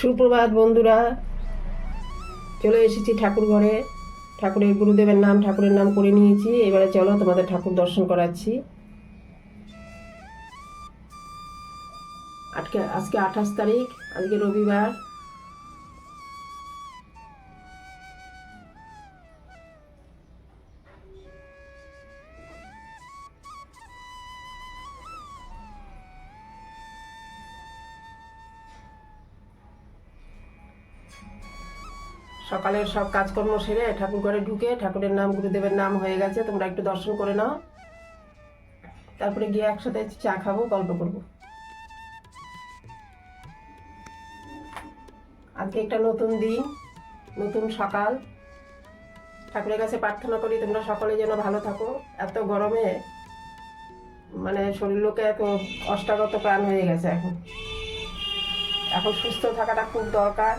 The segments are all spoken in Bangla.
সুপ্রভাত, বন্ধুরা। চলে এসেছি ঠাকুর ঘরে। ঠাকুরের গুরুদেবের নাম, ঠাকুরের নাম করে নিয়েছি। এবারে চলো তোমাদের ঠাকুর দর্শন করাচ্ছি। আজকে আজকে আঠাশ তারিখ, আজকে রবিবার। সকালের সব কাজকর্ম সেরে ঠাকুর ঘরে ঢুকে ঠাকুরের নাম, গুরুদেবের নাম হয়ে গেছে। তোমরা একটু দর্শন করে নাও। তারপরে গিয়ে একসাথে চা খাব, গল্প করব। আজকে একটা নতুন দিন, নতুন সকাল। ঠাকুরের কাছে প্রার্থনা করি তোমরা সকলে যেন ভালো থাকো। এত গরমে মানে শরীর লোকে এত অষ্টাগত প্রাণ হয়ে গেছে এখন। এখন সুস্থ থাকাটা খুব দরকার।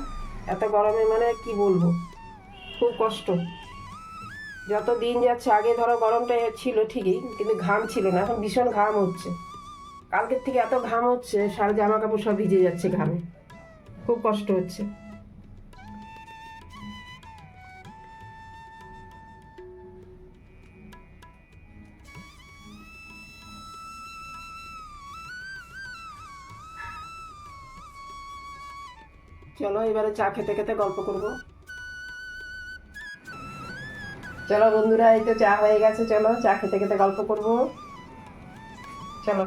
এত গরমে মানে কি বলব? খুব কষ্ট। যত দিন যাচ্ছে, আগে ধরো গরমটা ছিল ঠিকই, কিন্তু ঘাম ছিল না, এখন ভীষণ ঘাম হচ্ছে। কালকের থেকে এত ঘাম হচ্ছে, সারা জামা কাপড় সব ভিজে যাচ্ছে ঘামে। খুব কষ্ট হচ্ছে। চলো, এবারে চা খেতে খেতে গল্প করব। চলো বন্ধুরা, এই তো চা হয়ে গেছে, চলো চা খেতে খেতে গল্প করব। চলো।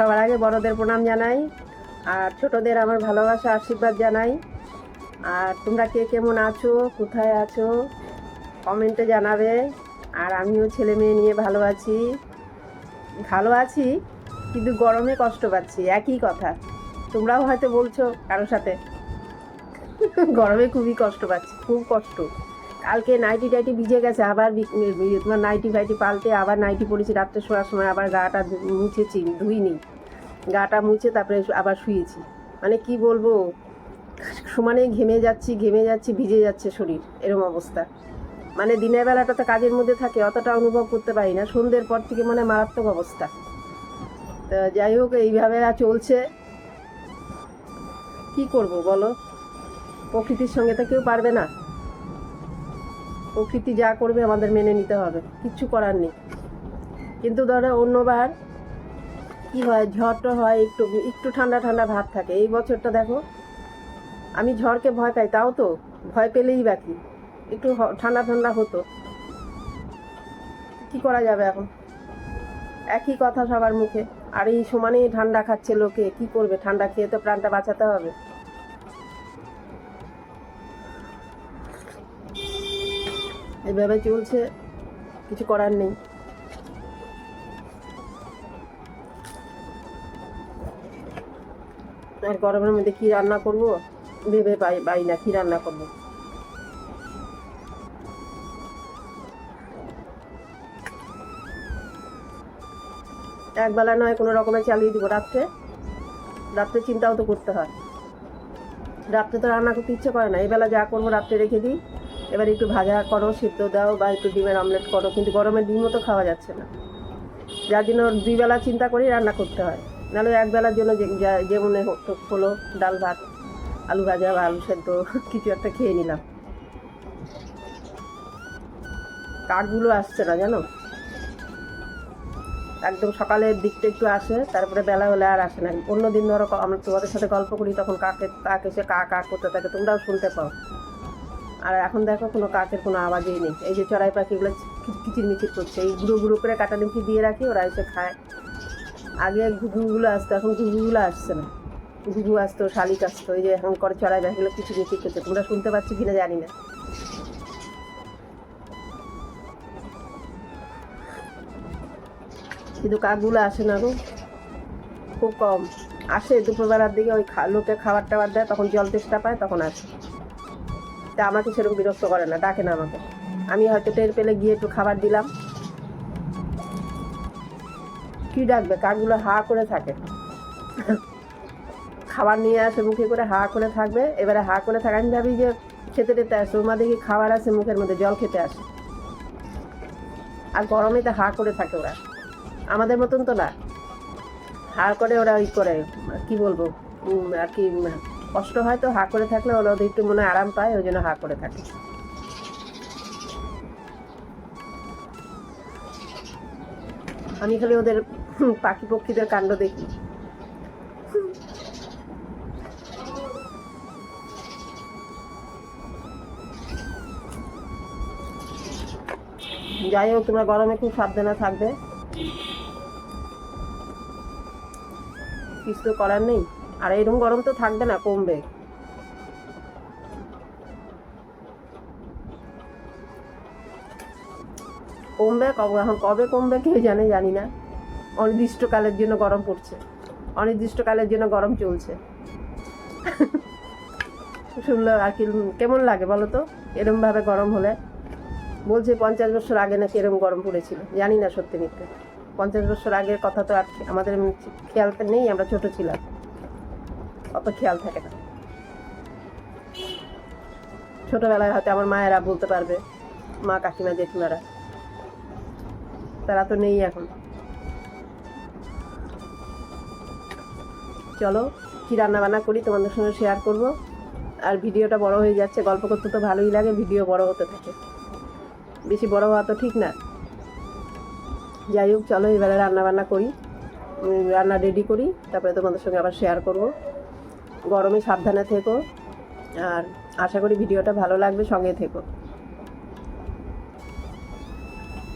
সবার আগে বড়দের প্রণাম জানাই, আর ছোটদের আমার ভালোবাসা, আশীর্বাদ জানাই। আর তোমরা কে কেমন আছো, কোথায় আছো কমেন্টে জানাবে। আর আমিও ছেলে মেয়ে নিয়ে ভালো আছি। ভালো আছি, কিন্তু গরমে কষ্ট পাচ্ছি, একই কথা। তোমরাও হয়তো বলছো কারোর সাথে, গরমে খুবই কষ্ট পাচ্ছি, খুব কষ্ট। কালকে নাইটি টাইটি ভিজে গেছে, আবার তোমার নাইটি ফাইটি পাল্টে, আবার নাইটি পরেছি, রাত্রে শোয়ার সময় আবার গাটা মুছেছি, ধুইনি। গাটা মুছে তারপরে আবার শুয়েছি। মানে কি বলব? সমানে ঘেমে যাচ্ছি ঘেমে যাচ্ছি, ভিজে যাচ্ছে শরীর, এরম অবস্থা। মানে দিনের বেলাটা তো কাজের মধ্যে থাকে, অতটা অনুভব করতে পারি না। সন্ধ্যের পর থেকে মানে মারাত্মক অবস্থা। তা যাই হোক, এইভাবে চলছে। কি করব বলো? প্রকৃতির সঙ্গে তো কেউ পারবে না। প্রকৃতি যা করবে আমাদের মেনে নিতে হবে। কিচ্ছু করার নেই। কিন্তু ধরো অন্যবার কি হয় ঝড়টা হয়, একটু একটু ঠান্ডা ঠান্ডা ভাব থাকে। এই বছরটা দেখো, আমি ঝড়কে ভয় পাই, তাও তো ভয় পেলেই বাকি একটু ঠান্ডা ঠান্ডা হতো। কি করা যাবে এখন? একই কথা সবার মুখে। আর এই সমানেই ঠান্ডা খাচ্ছে লোকে, কি করবে? ঠান্ডা খেয়ে তো প্রাণটা বাঁচাতে হবে। এভাবে চলছে, কিছু করার নেই। আর গরমের মধ্যে কি রান্না করব? ভেবে পাই পাই না, কি রান্না করব? একবেলা নয়, কোনো রকমে চালিয়ে দিব রাত্রে। রাত্রে চিন্তাও তো করতে হয়। রাত্রে তো রান্না করতে ইচ্ছে করে না। এবেলা যা করব রাত্রে রেখে দিই। এবার একটু ভাজা করো, সিদ্ধ দাও বা একটু ডিমের অমলেট করো, কিন্তু গরমের ডিমও তো খাওয়া যাচ্ছে না। যার জন্য দুই বেলা চিন্তা করেই রান্না করতে হয়। নাহলে এক বেলার জন্য যে- হতো হলো ডাল ভাত, আলু ভাজা বা আলু সেদ্ধ, কিছু একটা খেয়ে নিলাম। কাঠগুলো আসছে না জানো? একদম সকালের দিকটা একটু আসে, তারপরে বেলা হলে আর আসে না। অন্য দিন ধরো আমরা তোমাদের সাথে গল্প করি, তখন কাকে কাক এসে কা কাক করতে থাকে, তোমরাও শুনতে পাও। আর এখন দেখো কোনো কাকের কোনো আওয়াজই নেই। এই যে চড়াই পাখিগুলো কিচির মিচির করছে। এই গুঁড়ো গুঁড়ো করে কাটা নিমকি দিয়ে রাখি, ওরা এসে খায়। আগে ঘুঘুগুলো আসতো, এখন ঘুঘুগুলো আসছে না। ঘুঘু আসতো, শালিক আসতো ওই যে এখন করে চড়াই ব্যাগগুলো কিছু কিছু খেতে। তোমরা শুনতে পাচ্ছি কিনা জানি না। কিন্তু কাকগুলো আসে না গো। খুব কম। আসে দুপুরবেলার দিকে ওই লোকে খাবার টাবার দেয়, তখন জল তেষ্টা পায়, তখন আসে। তা আমাকে সেরকম বিরক্ত করে না, ডাকে না আমাকে। আমি হয়তো টের পেলে গিয়ে একটু খাবার দিলাম। কি ডাকবে? কাকগুলো হা করে থাকে। খাবার নিয়ে আসে, মুখে করে হা করে থাকবে। এবারে হা করে থাকে, আমি ভাবি যে খেতে টেতে আসে মধ্যে কি খাবার আছে, মুখের মধ্যে জল খেতে আসে। আর গরমে তো হা করে থাকে ওরা। আমাদের মতন তো না। হা করে ওরা ওই করে, কি বলব আর কি কষ্ট হয় তো হা করে থাকলে ওরা ওদের একটু মনে আরাম পায়, ওই জন্য হা করে থাকে। আমি খালি ওদের পাখি পক্ষীদের কাণ্ড দেখি। যাই হোক, তোমরা গরমে খুব সাবধানে থাকবে। কিছু তো করার নেই। আর এরকম গরম তো থাকবে না, কমবে। কমবে কবে, এখন কবে কমবে কেউ জানে, জানি না। অনির্দিষ্টকালের জন্য গরম পড়ছে। অনির্দিষ্টকালের জন্য গরম চলছে। শুনলে আর কি কেমন লাগে বলো তো? এরমভাবে গরম হলে। বলছে, পঞ্চাশ বছর আগে নাকি এরকম গরম পড়েছিল। জানি না সত্যি মিথ্যে। পঞ্চাশ বছর আগের কথা তো আর আমাদের খেয়াল নেই, আমরা ছোট ছিলাম। অত খেয়াল থাকে না। ছোটবেলায় হয়তো আমার মায়েরা বলতে পারবে, মা কাকিমা জেঠিমারা, তারা তো নেই এখন। চলো কি রান্না বান্না করি তোমাদের সঙ্গে শেয়ার করব। আর ভিডিওটা বড় হয়ে যাচ্ছে, গল্প করতে তো ভালোই লাগে, ভিডিও বড় হতে থাকে। বেশি বড় হওয়া তো ঠিক না। যাই হোক, চলো এবারে রান্না বান্না করি রান্না রেডি করি, তারপরে তোমাদের সঙ্গে আবার শেয়ার করব। গরমে সাবধানে থেকো, আর আশা করি ভিডিওটা ভালো লাগবে, সঙ্গে থেকো।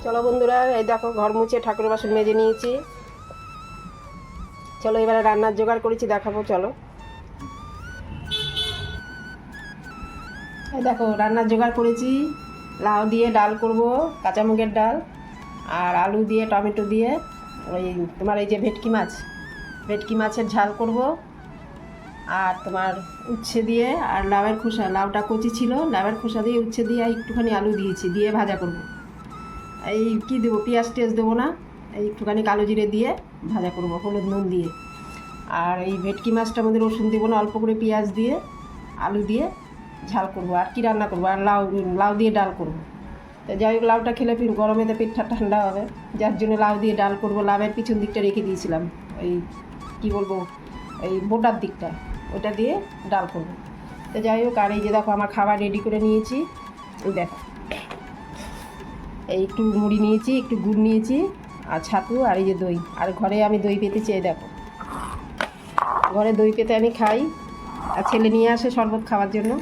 চলো বন্ধুরা, এই দেখো ঘর মুছে ঠাকুর বাসন মেজে নিয়েছি। চলো, এবারে রান্নার জোগাড় করেছি, দেখাবো, চলো। দেখো, রান্নার জোগাড় করেছি। লাউ দিয়ে ডাল করব কাঁচা মুগের ডাল, আর আলু দিয়ে, টমেটো দিয়ে, ওই তোমার এই যে ভেটকি মাছ, ভেটকি মাছের ঝাল করব। আর তোমার উচ্ছে দিয়ে, আর লাউয়ের খোসা, লাউটা কচি ছিল, লাউয়ের খোসা দিয়ে উচ্ছে দিয়ে একটুখানি আলু দিয়েছি, দিয়ে ভাজা করব। এই কি দেবো, পেঁয়াজ টেয়াজ দেবো না? একটুখানি কালো জিরে দিয়ে ভাজা করব, হলুদ নুন দিয়ে। আর এই ভেটকি মাছটা আমাদের রসুন দেবো না, অল্প করে পেঁয়াজ দিয়ে, আলু দিয়ে ঝাল করব। আর কি রান্না করব? আর লাউ লাউ দিয়ে ডাল করব। তো যাই হোক, লাউটা খেলে ফির গরমেতে পেটটা ঠান্ডা হবে। যার জন্য লাউ দিয়ে ডাল করব। লাউয়ের পিছন দিকটা রেখে দিয়েছিলাম। এই কি বলব? এই বোটার দিকটা। ওটা দিয়ে ডাল করব। তো যাই হোক, আর এই যে দেখো, আমার খাবার রেডি করে নিয়েছি। দেখো। এই একটু মুড়ি নিয়েছি, একটু গুড় নিয়েছি। আর ছাতু আর এই যে দই। আর ঘরে আমি দই পেতে চেয়ে দেখো। ঘরে দই পেতে আমি খাই। আর ছেলে নিয়ে আসে শরবত খাওয়ার জন্য।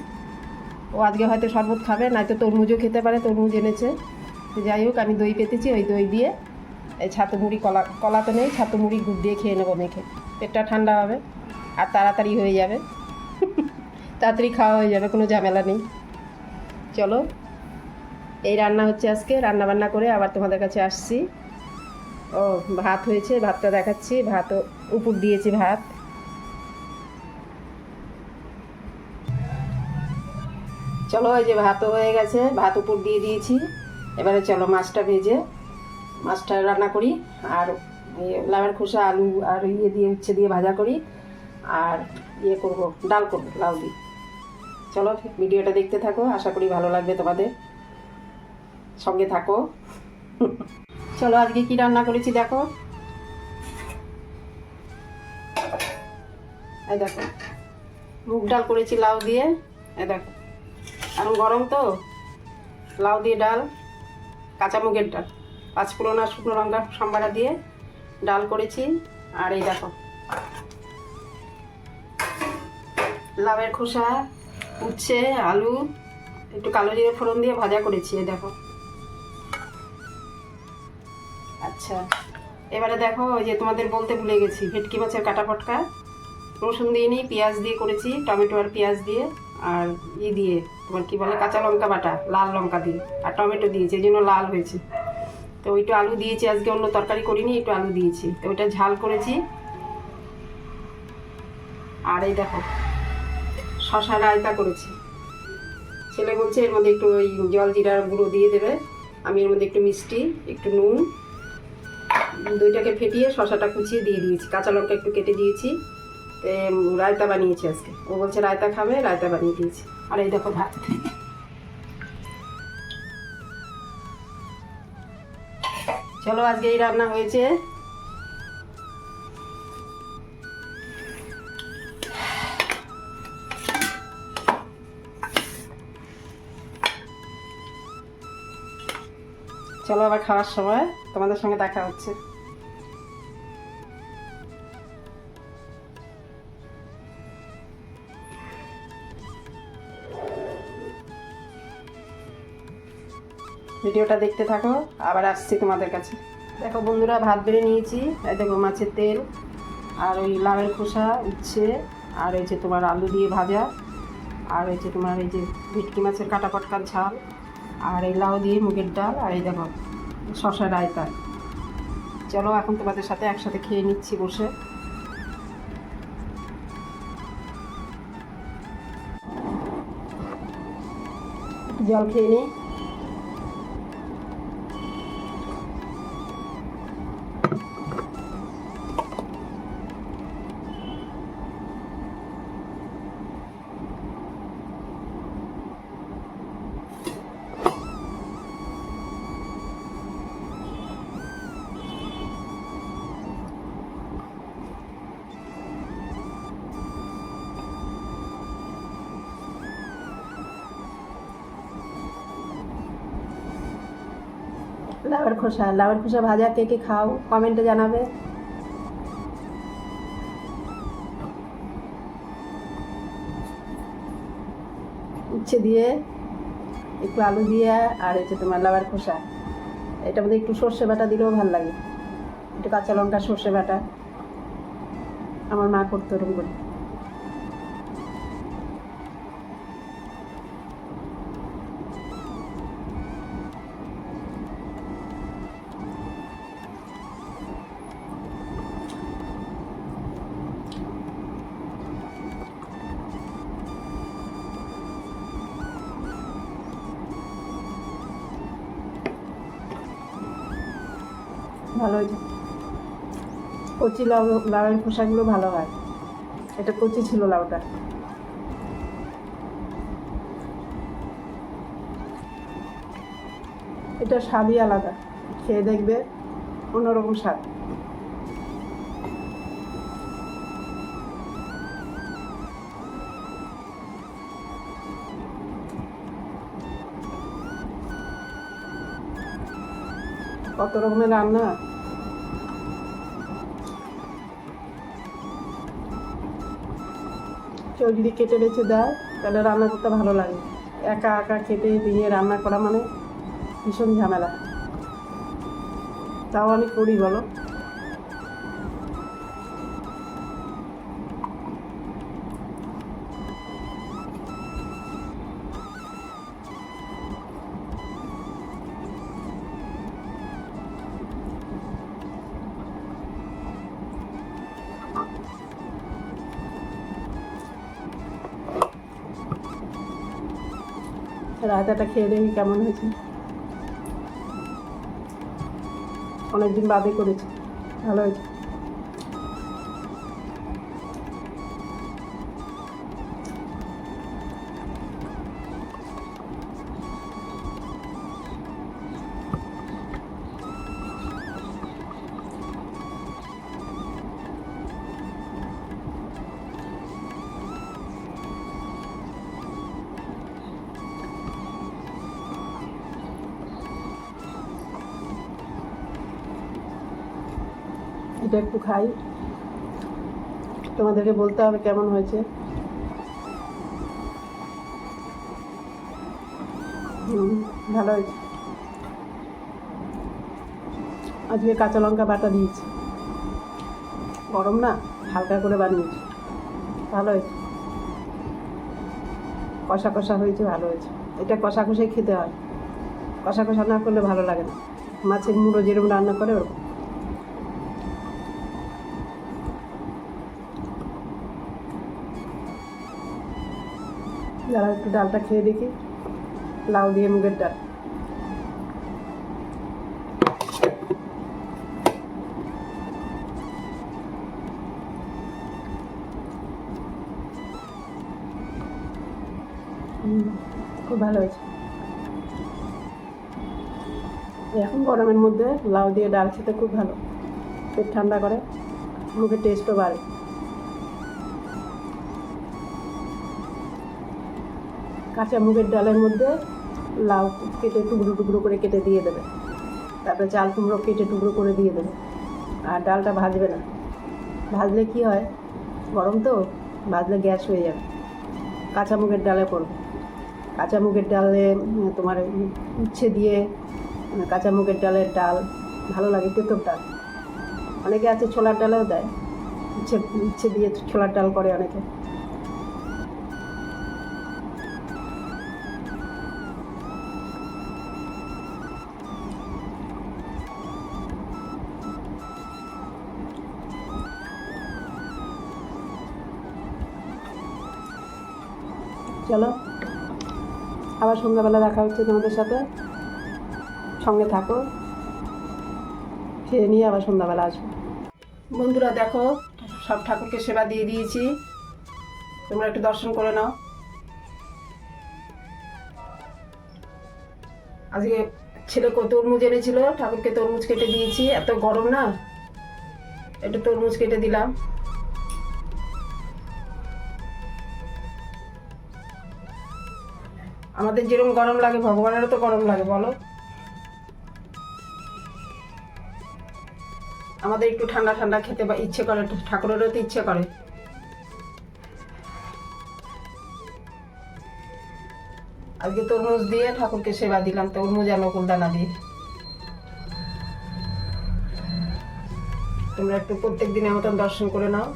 ও আজকে হয়তো শরবত খাবে, নয়তো তরমুজও খেতে পারে, তরমুজ এনেছে। যাই হোক, আমি দই পেতেছি ওই দই দিয়ে। এই ছাতু মুড়ি, কলা কলা তো নেই, ছাতু মুড়ি গুড় দিয়ে খেয়ে নেব মেখে। পেটটা ঠান্ডা হবে, আর তাড়াতাড়ি হয়ে যাবে। তাড়াতাড়ি খাওয়া হয়ে যাবে, কোনো ঝামেলা নেই। চলো, এই রান্না হচ্ছে আজকে। রান্না বান্না করে আবার তোমাদের কাছে আসছি। ও, ভাত হয়েছে, ভাতটা দেখাচ্ছি, ভাতও উপর দিয়েছি ভাত। চলো, এই যে ভাতও হয়ে গেছে, ভাত উপর দিয়ে দিয়েছি। এবারে চলো মাছটা ভেজে, মাছটা রান্না করি, আর লাউয়ের খোসা, আলু আর ইয়ে দিয়ে, উচ্ছে দিয়ে ভাজা করি, আর ইয়ে করব, ডাল করব, লাউ দিয়ে। চলো, ভিডিওটা দেখতে থাকো, আশা করি ভালো লাগবে তোমাদের। সঙ্গে থাকো। চলো, আজকে কি রান্না করেছি দেখো। দেখো, মুগ ডাল করেছি লাউ দিয়ে এ দেখো। এখন গরম তো, লাউ দিয়ে ডাল, কাঁচা মুগের ডাল, পাঁচ আর শুকনো লঙ্কা সাম্বারা দিয়ে ডাল করেছি। আর এই দেখো, লাউয়ের খোসা, উচ্ছে, আলু, একটু কালো জিরে ফোড়ন দিয়ে ভাজা করেছি, এই দেখো। আচ্ছা। এবারে দেখো, ওই যে তোমাদের বলতে ভুলে গেছি, ভেটকি মাছের কাটা পটকা রসুন দিয়ে নিই পেঁয়াজ দিয়ে করেছি, টমেটো আর পেঁয়াজ দিয়ে, আর ই দিয়ে, তোমার কি বলে, কাঁচা লঙ্কা বাটা, লাল লঙ্কা দিয়ে, আর টমেটো দিয়েছি, এই জন্য লাল হয়েছে। তো ওইটা আলু দিয়েছি, আজকে অন্য তরকারি করিনি, একটু আলু দিয়েছি। তো ওইটা ঝাল করেছি। আর এই দেখো শশা রায়তা করেছি। ছেলে বলছে এর মধ্যে একটু ওই জল জিরার গুঁড়ো দিয়ে দেবে, আমি এর মধ্যে একটু মিষ্টি, একটু নুন দুইটাকে ফেটিয়ে শশাটা কুচিয়ে দিয়ে দিয়েছি। কাঁচা লঙ্কা একটু কেটে দিয়েছি। রায়তা বানিয়েছি আজকে। ও বলছে, রায়তা খাবে, রায়তা বানিয়ে দিয়েছি। আর এই দেখো ভাত। চলো, আজকে এই রান্না হয়েছে। চলো আবার খাওয়ার সময়। তোমাদের সঙ্গে দেখা হচ্ছে। ভিডিওটা দেখতে থাকো, আবার আসছি তোমাদের কাছে। দেখো বন্ধুরা, ভাত বেড়ে নিয়েছি। এই দেখো মাছের তেল, আর ওই লাউয়ের খোসা, উচ্ছে, আর এই যে তোমার আলু দিয়ে ভাজা, আর এই যে তোমার এই যে ভেটকি মাছের কাটা পটকার ঝাল, আর এই লাউ দিয়ে মুগের ডাল, আর এই দেখো শশা রায়তা। চলো, এখন তোমাদের সাথে একসাথে খেয়ে নিচ্ছি বসে। জল খেয়ে নিই। লাউয়ের খোসা লাউয়ের খোসা ভাজা, কে কে খাও কমেন্টে জানাবে। উচ্ছে দিয়ে, একটু আলু দিয়ে, আর হচ্ছে তোমার লাউয়ের খোসা। এটা মধ্যে একটু সর্ষে বাটা দিলেও ভালো লাগে। একটু কাঁচা লঙ্কা সর্ষে বাটা। আমার মা করতো ওরকম করে। কচি লাউ, লাউয়ের খোসাগুলো ভালো হয়। এটা কচি ছিল লাউটা। এটা স্বাদই আলাদা। খেয়ে দেখবে অন্যরকম স্বাদ। কত রকমের রান্না? কেউ যদি কেটে বেছে দেয় তাহলে রান্না করতে ভালো লাগে। একা একা কেটে দিয়ে রান্না করা মানে ভীষণ ঝামেলা। তাও আমি করি বলো? রায়তাটা খেয়ে দেখি কেমন হয়েছে। অনেকদিন বাদে করেছি। ভালো হয়েছে। এটা একটু খাই। তোমাদেরকে বলতে হবে কেমন হয়েছে। ভালো হয়েছে। আজকে কাঁচা লঙ্কা বাটা দিয়েছি। গরম না, হালকা করে বানিয়েছি। ভালো হয়েছে। কষা কষা হয়েছে, ভালো হয়েছে। এটা কষা কষাই খেতে হয়। কষা কষা না করলে ভালো লাগে না। মাছের মুড়ো যেরকম রান্না করে ওরকম। যারা একটু ডালটা খেয়ে দেখি। লাউ দিয়ে মুগের ডাল। খুব ভালো হয়েছে। এখন গরমের মধ্যে লাউ দিয়ে ডাল খেতে খুব ভালো। পেট ঠান্ডা করে, মুখের টেস্টও বাড়ে। কাঁচা মুগের ডালের মধ্যে লাউ কেটে টুকরো টুকরো করে কেটে দিয়ে দেবে। তারপরে চাল কুমড়ো কেটে টুকরো করে দিয়ে দেবে। আর ডালটা ভাজবে না। ভাজলে কি হয়? গরম তো ভাজলে গ্যাস হয়ে যাবে। কাঁচা মুগের ডালে করবে। কাঁচা মুগের ডালে তোমার উচ্ছে দিয়ে উম, কাঁচা মুগের ডালের ডাল ভালো লাগে তেঁতোর ডাল। অনেকে আছে ছোলার ডালেও দেয়। উচ্ছে উচ্ছে দিয়ে ছোলার ডাল করে অনেকে। আবার সন্ধ্যাবেলা দেখা হচ্ছে তোমাদের সাথে। সঙ্গে থাকো। খেয়ে নিয়ে আবার সন্ধ্যাবেলা আসব বন্ধুরা দেখো, সব ঠাকুরকে সেবা দিয়ে দিয়েছি। তোমরা একটু দর্শন করে নাও। আজকে ছেলে তরমুজ এনেছিল, ঠাকুরকে তরমুজ কেটে দিয়েছি। এত গরম না? একটু তরমুজ কেটে দিলাম। আমাদের যেরকম গরম লাগে, ভগবানেরও তো গরম লাগে, বলো। আমাদের একটু ঠান্ডা ঠান্ডা খেতে বা ইচ্ছে করে, ঠাকুরেরও তো ইচ্ছে করে। আজকে তরমুজ দিয়ে ঠাকুরকে সেবা দিলাম, তরমুজ আর নকুল দানা দিয়ে। তোমরা একটু প্রত্যেক দিনের মতন দর্শন করে নাও।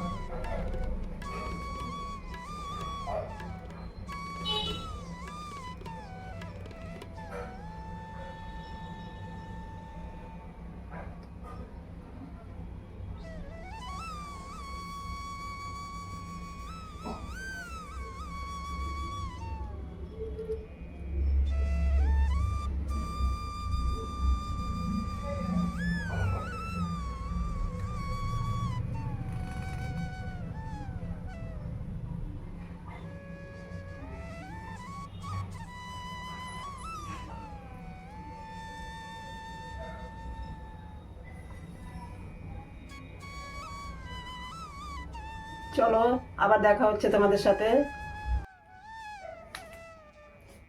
চলো, আবার দেখা হচ্ছে তোমাদের সাথে।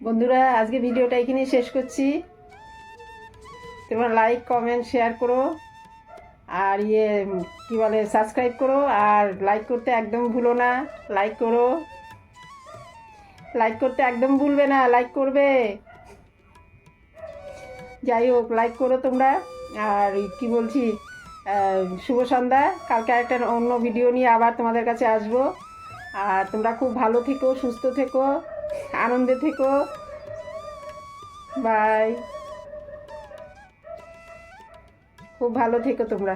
বন্ধুরা, আজকে ভিডিওটা এখানেই শেষ করছি। তোমরা লাইক কমেন্ট শেয়ার করো। আর ইয়ে কি বলে সাবস্ক্রাইব করো। আর লাইক করতে একদম ভুলো না। লাইক করো। লাইক করতে একদম ভুলবে না। লাইক করবে। যাই হোক লাইক করো তোমরা। আর কি বলছি শুভ সন্ধ্যা। কালকে একটা অন্য ভিডিও নিয়ে আবার তোমাদের কাছে আসব। আর তোমরা খুব ভালো থেকো, সুস্থ থেকো, আনন্দে থেকো। বাই খুব ভালো থেকো তোমরা।